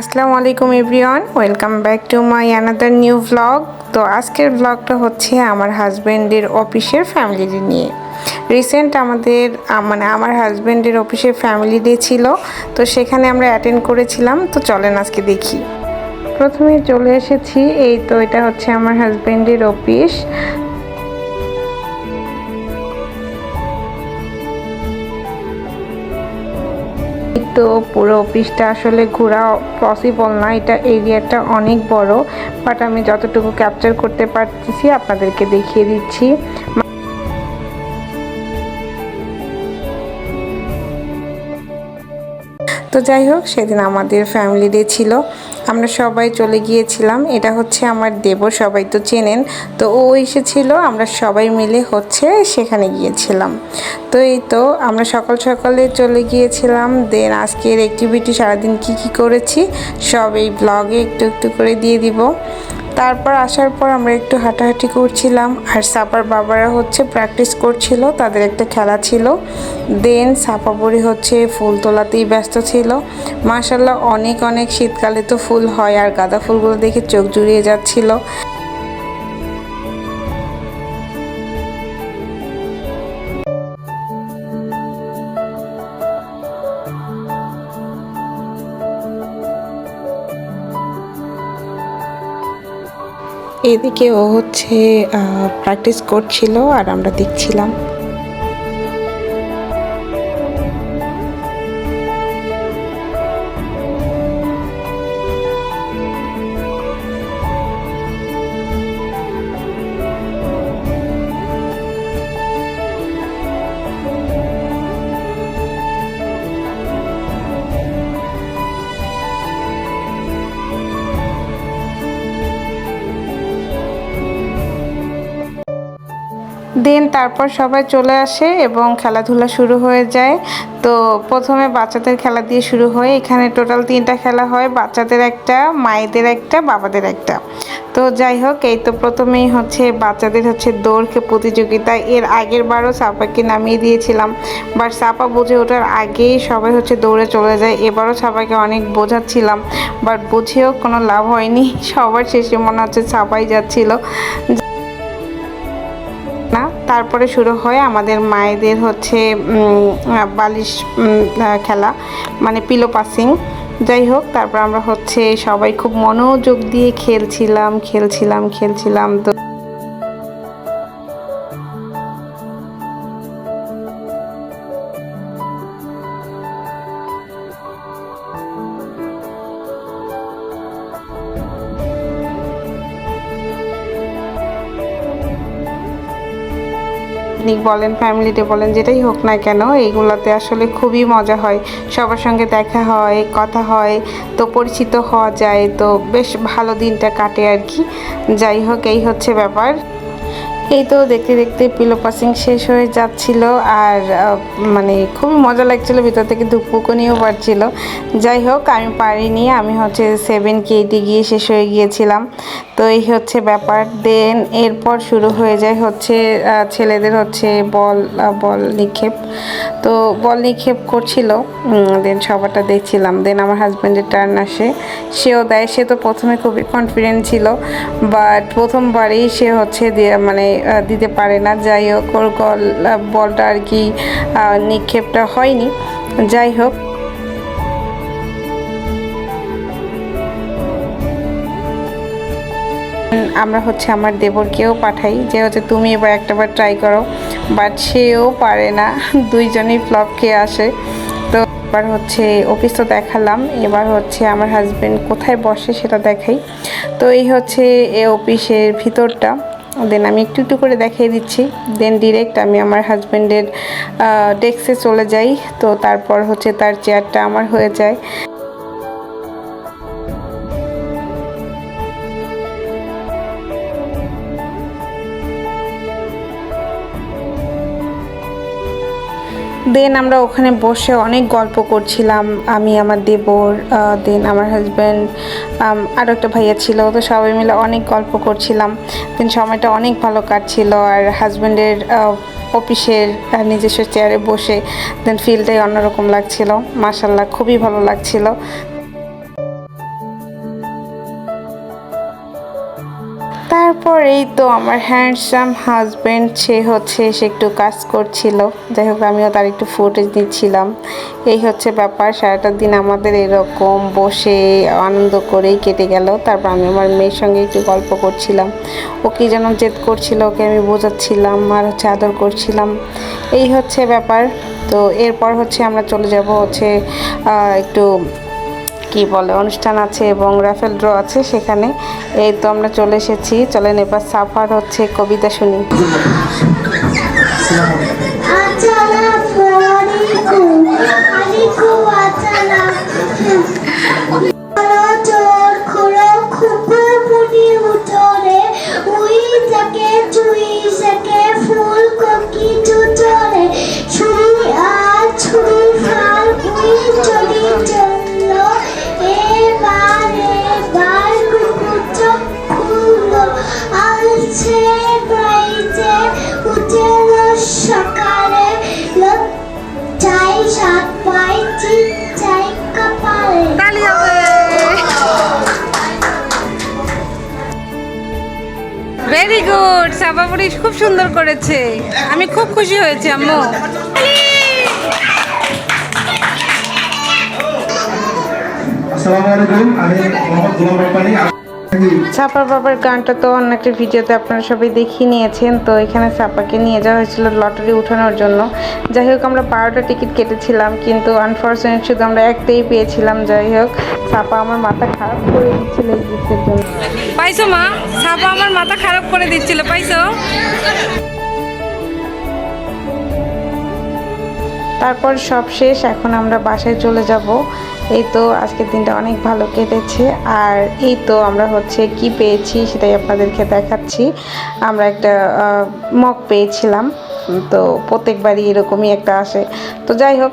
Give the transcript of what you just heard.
আসসালামু আলাইকুম everyone, welcome back to my another new vlog তো আজকের ভ্লগটা হচ্ছে আমার হাজব্যান্ডের অফিসের ফ্যামিলি নিয়ে। রিসেন্ট আমাদের মানে আমার হাজব্যান্ডের অফিসের ফ্যামিলি ডে ছিল, তো সেখানে আমরা অ্যাটেন্ড করেছিলাম, তো চলেন আজকে দেখি। প্রথমে চলে এসেছি, এই তো এটা হচ্ছে আমার হাজব্যান্ডের অফিস। তো পুরো অফিসটা আসলে ঘোরা পসিবল না, এটা এরিয়াটা অনেক বড় বাট আমি যতটুকু ক্যাপচার করতে পারতেছি আপনাদেরকে দেখিয়ে দিচ্ছি। তো যাই হোক, সেদিন আমাদের ফ্যামিলি ডে ছিল। আমরা সবাই চলে গিয়েছিলাম। এটা হচ্ছে আমার দেব সবাই তো চেনেন। তো ও এসেছিল, আমরা সবাই মিলে হচ্ছে সেখানে গিয়েছিলাম। তো এই তো, আমরা সকাল সকালে চলে গিয়েছিলাম। দেন আজকের অ্যাক্টিভিটি সারাদিন কি কি করেছি, সব এই ব্লগে একটু একটু করে দিয়ে দিব। তারপর আসার পর আমরা একটু হাঁটাহাঁটি করছিলাম, আর সাপার বাবারা হচ্ছে প্র্যাকটিস করছিল, তাদের একটা খেলা ছিল। দেন সাপা বড়ি হচ্ছে ফুল তোলাতেই ব্যস্ত ছিল। মাসাল্লাহ অনেক অনেক শীতকালে তো ফুল হয়, আর গাঁদা ফুলগুলো দেখে চোখ জুড়িয়ে যাচ্ছিল। এদিকে ও হচ্ছে প্র্যাকটিস করছিল আর আমরা দেখছিলাম। দেন তারপর সবাই চলে আসে এবং খেলাধুলা শুরু হয়ে যায়। তো প্রথমে বাচ্চাদের খেলা দিয়ে শুরু হয়। এখানে টোটাল তিনটা খেলা হয়। বাচ্চাদের একটা, মায়েদের একটা, বাবাদের একটা। তো যাই হোক, এই তো প্রথমেই হচ্ছে বাচ্চাদের হচ্ছে দৌড়কে প্রতিযোগিতা। এর আগের বারও সাপাকে নামিয়ে দিয়েছিলাম। বাট সাপা বুঝে ওঠার আগেই সবাই হচ্ছে দৌড়ে চলে যায়। এবারও সাপাকে অনেক বোঝাচ্ছিলাম। বাট বুঝেও কোনো লাভ হয়নি। সবার শেষে মনে হচ্ছে সাপাই যাচ্ছিল। তারপরে শুরু হয় আমাদের মায়েদের হচ্ছে বালিশ খেলা মানে পিলো পাসিং যাই হোক, তারপর আমরা হচ্ছে সবাই খুব মনোযোগ দিয়ে খেলছিলাম খেলছিলাম খেলছিলাম। তো পিকনিক বলেন ফ্যামিলিতে বলেন, যেটাই হোক না কেন, এইগুলোতে আসলে খুবই মজা হয়। সবার সঙ্গে দেখা হয়, কথা হয়, তো পরিচিত হওয়া যায়, তো বেশ ভালো দিনটা কাটে আর কি। যাই হোক, এই হচ্ছে ব্যাপার। এই তো দেখতে দেখতে পিলো পাসিং শেষ হয়ে যাচ্ছিল আর মানে খুবই মজা লাগছিল, ভিতর থেকে ধুকপুকুনিও পারছিল যাই হোক, আমি পারিনি, আমি হচ্ছে সেভেন কেটে গিয়ে শেষ হয়ে গিয়েছিলাম। তো এই হচ্ছে ব্যাপার। দেন এরপর শুরু হয়ে যায় হচ্ছে ছেলেদের হচ্ছে বল বল নিক্ষেপ। তো বল নিক্ষেপ করছিল দেন সবারটা দেখছিলাম। দেন আমার হাজব্যান্ডের টার্ন আসে। সেও দেয়, সে তো প্রথমে খুবই কনফিডেন্ট ছিল বাট প্রথমবারেই সে হচ্ছে মানে দিতে পারে না। যাই হোক, ওর গল বলটা আর কি নিক্ষেপটা হয়নি। যাই হোক। আমরা হচ্ছে আমার দেবরকেও পাঠাই। যে হচ্ছে তুমি এবার একটাবার ট্রাই করো বাট সেও পারে না। দুইজনেই ফ্লপ খেয়ে আসে। তো এবার হচ্ছে অফিস তো দেখালাম। এবার হচ্ছে আমার হাজবেন্ড কোথায় বসে সেটা দেখাই। তো এই হচ্ছে এ অফিসের ভিতরটা। দেন আমি একটু একটু করে দেখিয়ে দিচ্ছি। দেন ডিরেক্ট আমি আমার হাজব্যান্ডের ডেস্কে চলে যাই। তো তারপর হচ্ছে তার চেয়ারটা আমার হয়ে যায়। দেন আমরা ওখানে বসে অনেক গল্প করছিলাম, আমি, আমার দেবর দেন আমার হাজব্যান্ড আরও একটা ভাইয়া ছিল, তো সবাই মিলে অনেক গল্প করছিলাম। দেন সময়টা অনেক ভালো কাটছিল আর হাজব্যান্ডের অফিসের নিজস্ব চেয়ারে বসে দেন ফিলটাই অন্যরকম লাগছিল। মাসাল্লাহ খুবই ভালো লাগছিল। তারপরেই তো আমার হ্যান্ডসাম হাজব্যান্ড সে হচ্ছে, সে একটু কাজ করছিল। যাই হোক, আমিও তার একটু ফুটেজ দিচ্ছিলাম। এই হচ্ছে ব্যাপার, সারাটা দিন আমাদের এরকম বসে আনন্দ করেই কেটে গেল। তারপর আমি আমার মেয়ের সঙ্গে একটু গল্প করছিলাম। ওকে যেন জেদ করছিল, ওকে আমি বোঝাচ্ছিলাম, আর হচ্ছে আদর করছিলাম। এই হচ্ছে ব্যাপার। তো এরপর হচ্ছে আমরা চলে যাব হচ্ছে একটু কি বলে, অনুষ্ঠান আছে এবং রাফেল ড্র আছে সেখানে। এই তো আমরা চলে এসেছি। চলেন এবার সাফার হচ্ছে কবিতা শুনি। alaikum. ভেরি গুড সাবাপুরি খুব সুন্দর করেছে। আমি খুব খুশি হয়েছি, আম্মু। আসসালামু আলাইকুম। আমি মোহাম্মদ গোলাম রব্বানি। সাপার বাবার গানটা তো অন্য একটা ভিডিওতে আপনারা সবাই দেখিয়ে নিয়েছেন তো এখানে সাপাকে নিয়ে যাওয়া হয়েছিল লটারি উঠানোর জন্য। যাই হোক আমরা বারোটা টিকিট কেটেছিলাম কিন্তু আনফর্চুনেট শুধু আমরা একটাই পেয়েছিলাম। যাই হোক সাপা আমার মাথা খারাপ করে দিচ্ছিল এই গিফটের জন্য। পাইছো মা? সাপা আমার মাথা খারাপ করে দিচ্ছিল পাইছো? তারপর সব শেষ এখন আমরা বাসায় চলে যাব। এই তো আজকের দিনটা অনেক ভালো কেটেছে। আর এই তো আমরা হচ্ছে কি পেয়েছি সেটাই আপনাদেরকে দেখাচ্ছি। আমরা একটা মগ পেয়েছিলাম। তো প্রত্যেকবারই এরকমই একটা আসে। তো যাই হোক